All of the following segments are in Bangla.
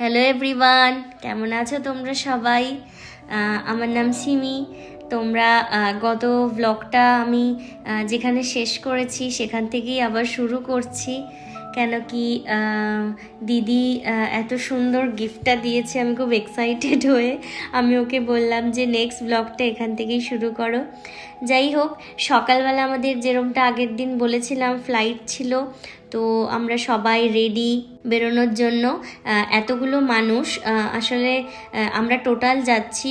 হ্যালো এভরিওয়ান কেমন আছো তোমরা সবাই? আমার নাম সিমি। তোমরা গত ব্লগটা আমি যেখানে শেষ করেছি, সেখান থেকেই আবার শুরু করছি। কেন কি দিদি এত সুন্দর গিফটটা দিয়েছে, আমি খুব এক্সাইটেড হয়ে। আমি ওকে বললাম যে নেক্সট ব্লগটা এখান থেকেই শুরু করো। যাই হোক, সকালবেলা আমাদের যেরমটা আগের দিন বলেছিলাম ফ্লাইট ছিল। তো আমরা সবাই রেডি বেরোনোর জন্য। এতগুলো মানুষ আসলে আমরা টোটাল যাচ্ছি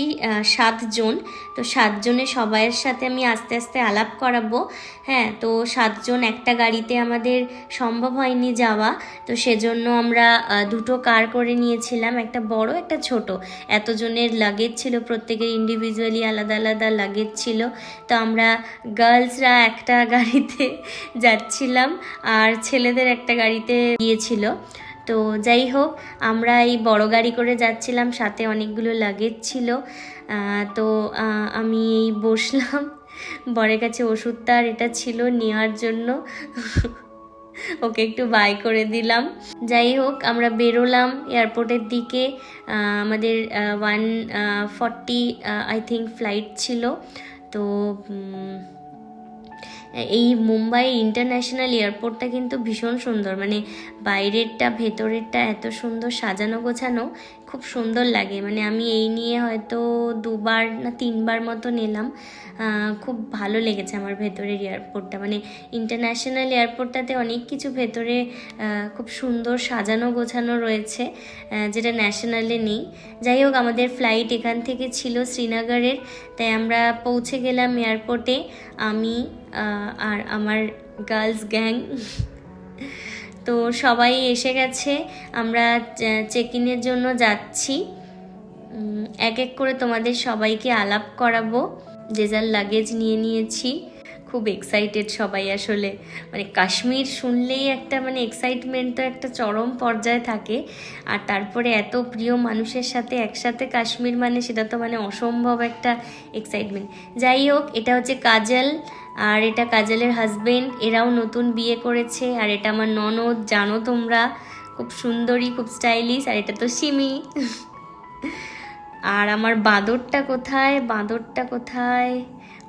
সাতজন। তো সাতজনে সবাইয়ের সাথে আমি আস্তে আস্তে আলাপ করাবো। হ্যাঁ তো সাতজন একটা গাড়িতে আমাদের সম্ভব হয়নি যাওয়া। তো সেজন্য আমরা দুটো কার করে নিয়েছিলাম, একটা বড়, একটা ছোট। এতজনের লাগেজ ছিল, প্রত্যেকের ইন্ডিভিজুয়ালি আলাদা আলাদা লাগেজ ছিল। তো আমরা গার্লসরা একটা গাড়িতে যাচ্ছিলাম, আর ছেলেদের একটা গাড়িতে গিয়েছিল। তো যাই হোক, আমরা এই বড় গাড়ি করে যাচ্ছিলাম, সাথে অনেকগুলো লাগেজ ছিল। তো আমি এই বসলাম। বরের কাছে ওষুধটা আর এটা ছিল নেওয়ার জন্য। ওকে একটু বাই করে দিলাম। যাই হোক, আমরা বেরোলাম এয়ারপোর্টের দিকে। আমাদের one forty I think flight ছিল। তো এই মুম্বাই ইন্টারন্যাশনাল এয়ারপোর্টটা কিন্তু ভীষণ সুন্দর। মানে বাইরেরটা ভেতরেরটা এত সুন্দর সাজানো গোছানো খুব সুন্দর লাগে। মানে আমি এই নিয়ে হয়তো দুবার না তিনবার মতো নিলাম। খুব ভালো লেগেছে আমার ভেতরের এয়ারপোর্টটা। মানে ইন্টারন্যাশনাল এয়ারপোর্টটাতে অনেক কিছু ভেতরে খুব সুন্দর সাজানো গোছানো রয়েছে যেটা ন্যাশনালে নেই। যাই হোক, আমাদের ফ্লাইট এখান থেকে ছিল শ্রীনগরের। তাই আমরা পৌঁছে গেলাম এয়ারপোর্টে। আমি আর আমার গার্লস গ্যাং তো সবাই এসে গেছে, আমরা চেক ইনের জন্য যাচ্ছি। এক এক করে তোমাদের সবাইকে আলাপ করাবো। যে যার লাগেজ নিয়ে নিয়েছি। খুব এক্সাইটেড সবাই আসলে। মানে কাশ্মীর শুনলেই একটা মানে এক্সাইটমেন্ট তো একটা চরম পর্যায়ে থাকে। আর তারপরে এত প্রিয় মানুষের সাথে একসাথে কাশ্মীর মানে সেটা তো মানে অসম্ভব একটা এক্সাইটমেন্ট যাই হোক, এটা হচ্ছে কাজল। আর এটা কাজলের হাজবেন্ড এরাও নতুন বিয়ে করেছে, আর এটা আমার ননদ, জানো তোমরা। খুব সুন্দরী, খুব স্টাইলিশ আর এটা তো সিমি। আর আমার বাঁদরটা কোথায়? বাঁদরটা কোথায়?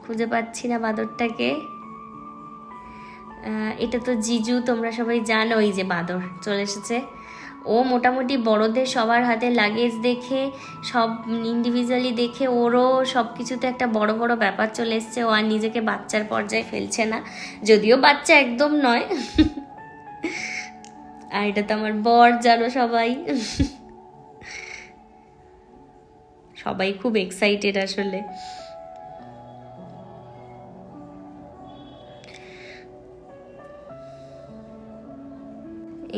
খুঁজে পাচ্ছি না বাঁদরটাকে। এটা তো জিজু, তোমরা সবাই জানো ওই যে বাঁদর চলে এসেছে। ও মোটামুটি বড়দের সবার হাতে লাগেজ দেখে, সব ইন্ডিভিজুয়ালি দেখে ওরও সব কিছুতে একটা বড় বড় ব্যাপার চলে এসছে। ও আর নিজেকে বাচ্চার পর্যায়ে ফেলছে না। যদিও বাচ্চা একদম নয়। আর এটা তো আমার বর জানো সবাই। সবাই খুব এক্সাইটেড আসলে।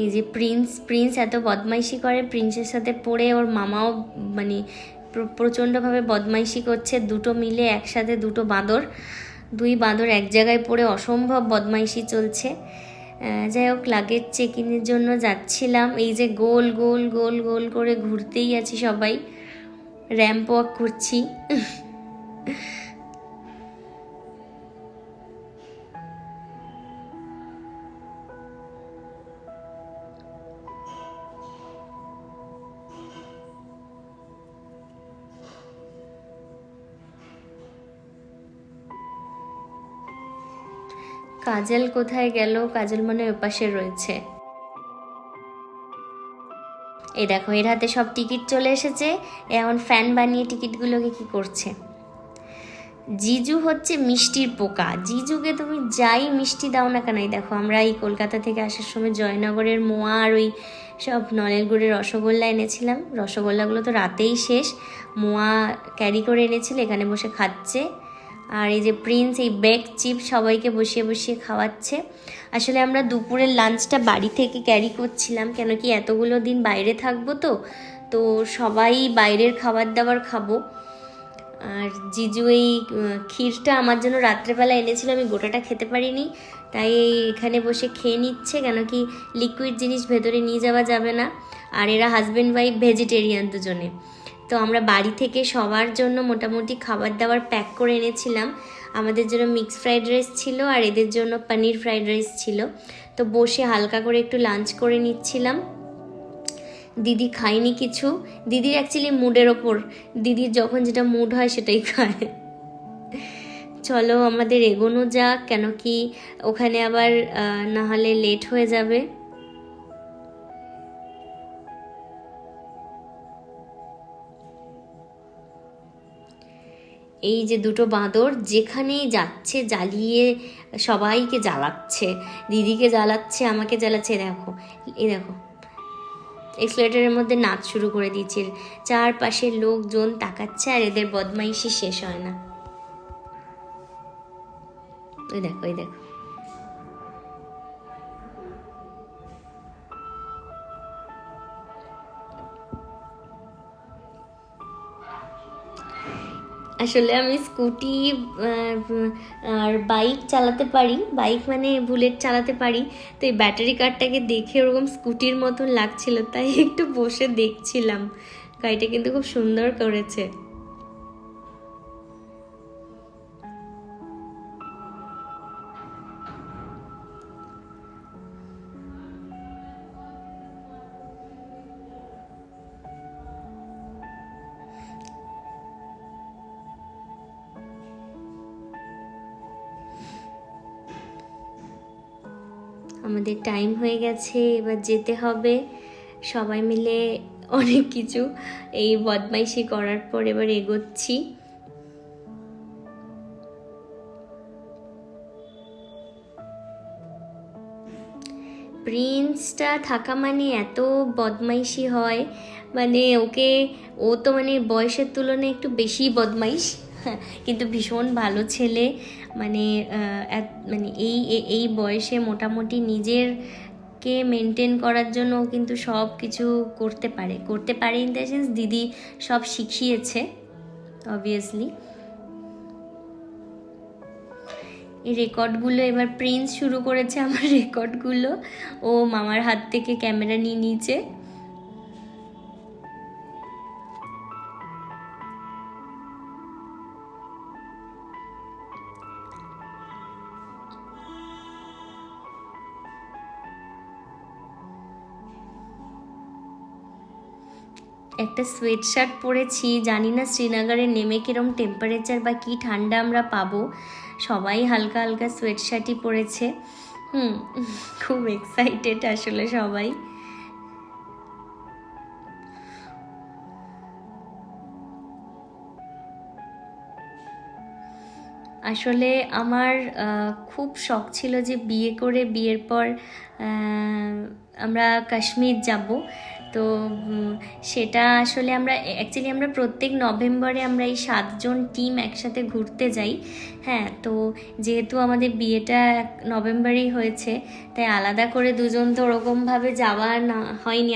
এই যে প্রিন্স প্রিন্স এত বদমাইশি করে প্রিন্সের সাথে পড়ে ওর মামাও মানে প্রচণ্ডভাবে বদমাইশি করছে, দুটো মিলে একসাথে দুটো বাঁদর, দুই বাঁদর এক জায়গায় পড়ে অসম্ভব বদমাইশি চলছে। যাই হোক লাগেজ চেক ইনের জন্য যাচ্ছিলাম, এই যে গোল গোল গোল গোল করে ঘুরতেই আছি সবাই। র্যাম্প ওয়াক করছি। কাজল কোথায় গেল, কাজল মনে ওপাশে রয়েছে। এই দেখো, এর হাতে সব টিকিট চলে এসেছে। এখন ফ্যান বানিয়ে টিকিটগুলোকে কি করছে? জিজু হচ্ছে মিষ্টির পোকা। জিজুকে তুমি যাই মিষ্টি দাও না কেন দেখো, আমরা এই কলকাতা থেকে আসার সময় জয়নগরের মোয়া আর ওই সব নলেন গুড়ের রসগোল্লা এনেছিলাম। রসগোল্লাগুলো তো রাতেই শেষ। মোয়া ক্যারি করে এনেছিল, এখানে বসে খাচ্ছে। আর এই যে প্রিন্স, এই বেক চিপ সবাইকে বসিয়ে বসিয়ে খাওয়াচ্ছে। আসলে আমরা দুপুরের লাঞ্চটা বাড়ি থেকে ক্যারি করছিলাম, কেন কি এতগুলো দিন বাইরে থাকব তো তো সবাই বাইরের খাবার দাবার খাব। আর জিজু এই ক্ষীরটা আমার জন্য রাত্রেবেলা এনেছিল, আমি গোটাটা খেতে পারিনি, তাই এখানে বসে খেয়ে নিচ্ছে, কেন কি লিকুইড জিনিস ভেতরে নিয়ে যাওয়া যাবে না। আর এরা হাজব্যান্ড ওয়াইফ ভেজিটেরিয়ান দুজনে। তো আমরা বাড়ি থেকে সবার জন্য মোটামুটি খাবার দাবার প্যাক করে এনেছিলাম। আমাদের জন্য মিক্স ফ্রাইড রাইস ছিল আর এদের জন্য পনির ফ্রাইড রাইস ছিল। তো বসে হালকা করে একটু লাঞ্চ করে নিচ্ছিলাম। দিদি খায়নি কিছু। দিদির অ্যাকচুয়ালি মুডের ওপর। দিদির যখন যেটা মুড হয় সেটাই খায়। চলো আমাদের এগোনো যাক, কেন কি ওখানে আবার না হলে লেট হয়ে যাবে। এই যে দুটো বাঁদর যেখানেই যাচ্ছে, জ্বালিয়ে সবাইকে জ্বালাচ্ছে। দিদিকে জ্বালাচ্ছে, আমাকে জ্বালাচ্ছে। দেখো এ দেখো। এক্সলেটারের মধ্যে নাচ শুরু করে দিয়েছে। চারপাশের লোকজন তাকাচ্ছে আর এদের বদমাইশি শেষ হয় না। ওই দেখো ওই দেখো। আসলে আমি স্কুটি আর বাইক চালাতে পারি। বাইক মানে বুলেট চালাতে পারি। তো এই ব্যাটারি কারটাকে দেখে ওরকম স্কুটির মতন লাগছিল, তাই একটু বসে দেখছিলাম। গাড়িটা কিন্তু খুব সুন্দর করেছে। আমাদের টাইম হয়ে গেছে, এবার যেতে হবে। সবাই মিলে অনেক কিছু এই বদমাইশি করার পর এবার এগোচ্ছি। প্রিন্সটা থাকা মানে এত বদমাইশি হয়। মানে ওকে, ও তো মানে বয়সের তুলনায় একটু বেশি বদমাইশ। কিন্তু ভীষণ ভালো ছেলে। মানে মানে এই এই বয়সে মোটামুটি নিজের কে মেনটেন করার জন্য কিন্তু সব কিছু করতে পারে। করতে পারে ইন দ্য সেন্স দিদি সব শিখিয়েছে অবভিয়াসলি এই রেকর্ডগুলো এবার প্রিন্স শুরু করেছে আমার রেকর্ডগুলো। ও মামার হাত থেকে ক্যামেরা নিয়ে নিয়েছে। একটা সোয়েট শার্ট পরেছি, জানি না শ্রীনগরে নেমে কিরম টেম্পারেচার বা কি ঠান্ডা আমরা পাবো। সবাই হালকা হালকা সোয়েট শার্টই পরেছে। হুম, খুব এক্সাইটেড আসলে সবাই। আসলে আমার খুব শখ ছিল যে বিয়ে করে, বিয়ের পর আমরা কাশ্মীর যাব। তো সেটা আসলে আমরা অ্যাকচুয়ালি আমরা প্রত্যেক নভেম্বরে আমরা এই সাতজন টিম একসাথে ঘুরতে যাই। হ্যাঁ তো যেহেতু আমাদের বিয়েটা নভেম্বরেই হয়েছে, তাই আলাদা করে দুজন তো ওরকমভাবে যাওয়া না, হয়নি।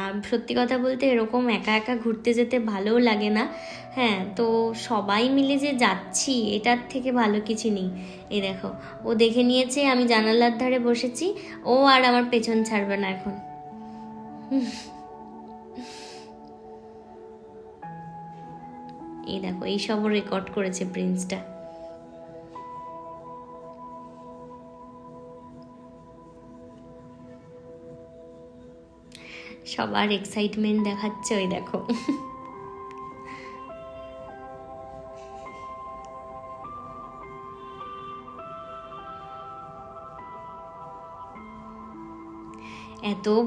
আর সত্যি কথা বলতে এরকম একা একা ঘুরতে যেতে ভালোও লাগে না। হ্যাঁ তো সবাই মিলে যে যাচ্ছি, এটার থেকে ভালো কিছু নেই। এই দেখো, ও দেখে নিয়েছে, আমি জানালার ধারে বসেছি, ও আর আমার পেছন ছাড়বে না এখন। এই দেখো এই সব রেকর্ড করেছে প্রিন্সটা সবার এক্সাইটমেন্ট দেখাচ্ছে ওই দেখো।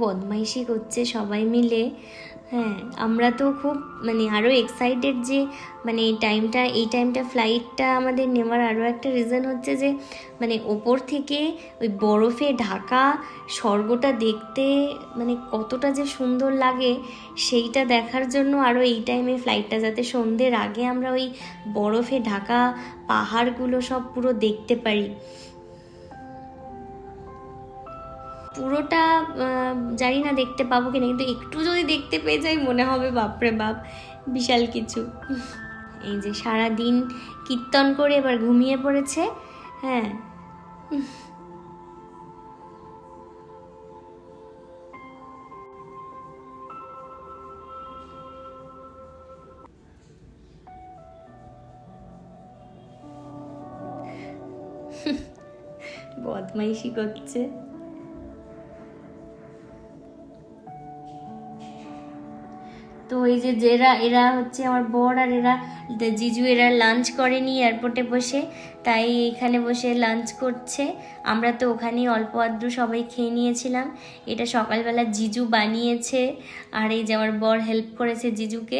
বদমাইশি করছে সবাই মিলে। হ্যাঁ আমরা তো খুব মানে আরও এক্সাইটেড যে মানে এই টাইমটা এই টাইমটা ফ্লাইটটা আমাদের নেওয়ার আরও একটা রিজন হচ্ছে যে মানে ওপর থেকে ওই বরফে ঢাকা স্বর্গটা দেখতে মানে কতটা যে সুন্দর লাগে, সেইটা দেখার জন্য আরও এই টাইমে ফ্লাইটটা যাতে সন্ধ্যের আগে আমরা ওই বরফে ঢাকা পাহাড়গুলো সব পুরো দেখতে পারি। পুরোটা জানি না দেখতে পাবো কিনা, কিন্তু একটু যদি দেখতে পেয়ে যাই, মনে হবে বাপরে বাপ, বিশাল কিছু। এই যে সারা দিন কীর্তন করে এবার ঘুমিয়ে পড়েছে হ্যাঁ। বদমাইশি করছে। তো এই যে যেরা, এরা হচ্ছে আমার বর আর এরা জিজু এরা লাঞ্চ করেনি এয়ারপোর্টে বসে, তাই এখানে বসে লাঞ্চ করছে। আমরা তো ওখানেই অল্প আদ্র সবাই খেয়ে নিয়েছিলাম। এটা সকালবেলা জিজু বানিয়েছে, আর এই যে আমার বর হেল্প করেছে জিজুকে।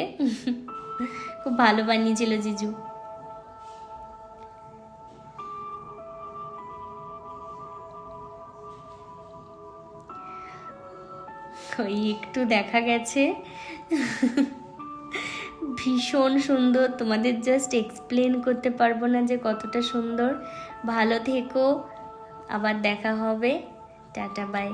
খুব ভালো বানিয়েছিল জিজু। একটু দেখা গেছে। ভীষণ সুন্দর। তোমাদের জাস্ট এক্সপ্লেন করতে পারব না যে কতটা সুন্দর। ভালো থেকো। আবার দেখা হবে। Tata bye